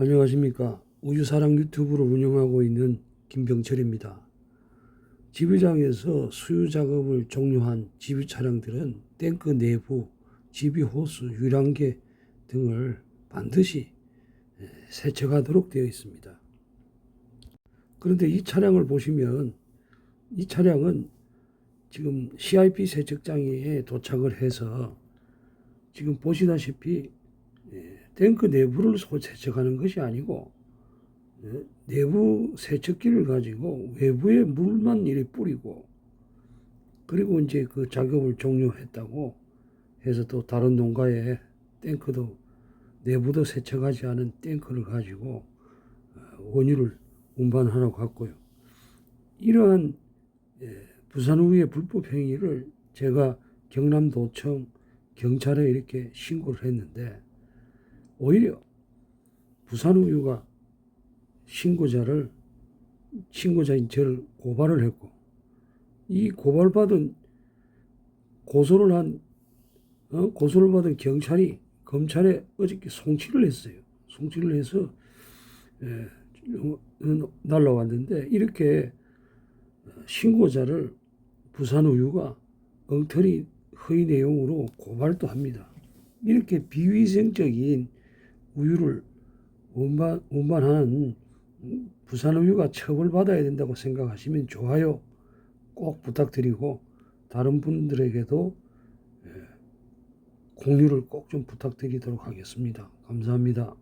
안녕하십니까. 우주사랑 유튜브를 운영하고 있는 김병철입니다. 지비장에서 수유 작업을 종료한 지비 차량들은 탱크 내부, 지비 호스, 유량계 등을 반드시 에, 세척하도록 되어 있습니다. 그런데 이 차량을 보시면 이 차량은 지금 CIP 세척장에 도착을 해서 지금 보시다시피 예, 탱크 내부를 소- 세척하는 것이 아니고 예, 내부 세척기를 가지고 외부에 물만 이리 뿌리고 그리고 이제 그 작업을 종료했다고 해서 또 다른 농가에 탱크도 내부도 세척하지 않은 탱크를 가지고 어, 원유를 운반하러 갔고요. 이러한 예, 부산우유의 불법 행위를 제가 경남도청 경찰에 이렇게 신고를 했는데 오히려 부산우유가 신고자를 신고자인 저를 고발을 했고 이 고발받은 고소를 한 어? 고소를 받은 경찰이 검찰에 어저께 송치를 했어요. 송치를 해서 예, 어, 날라왔는데 이렇게 신고자를 부산우유가 엉터리 허위 내용으로 고발도 합니다. 이렇게 비위생적인 우유를 운반, 운반하는 부산우유가 처벌받아야 된다고 생각하시면 좋아요 꼭 부탁드리고 다른 분들에게도 예, 공유를 꼭 좀 부탁드리도록 하겠습니다. 감사합니다.